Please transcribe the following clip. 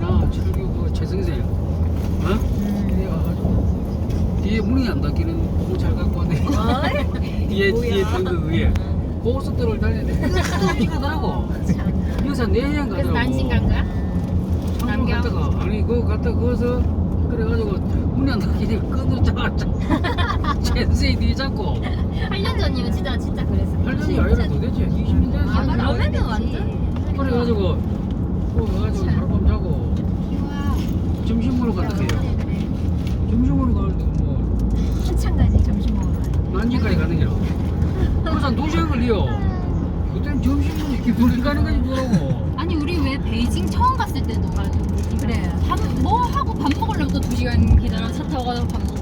이나 철교 그 재생세 어? 음. 예, 아, 뒤에 문이 안 닫히는 그거 잘 갖고 왔네. 어? 뒤에 뒤에 등급 그 위에. 고속도로를 달리는데 이거더라고. 아, 여기서 내양 가더라고. 난신 간 거야? 창문 갔다가. 아니 그거 갔다 거기서 그래가지고 문이 안 닫히니 끈을 잡았자 젠세 뒤 잡고. 8년 전이면 진짜 진짜 그랬어. 8년이 아니라 도대체 20년 전. 아, 그러면 완전 그래가지고 그렇죠. 그래가지고 자고. 점심 먹으러 해요. 점심 먹으러 가는데 뭐. 한참 가지 점심 먹으러. 난지까지 가는 길로 그래서 한 2시간 걸려 그때는 점심 먹으러 이렇게 둘이 가는 거지 뭐라고 아니 우리 왜 베이징 처음 갔을 때도 그래. 밥 뭐 하고 밥 먹으려면 또 2시간 기다려? 차 타고 가서 밥 먹고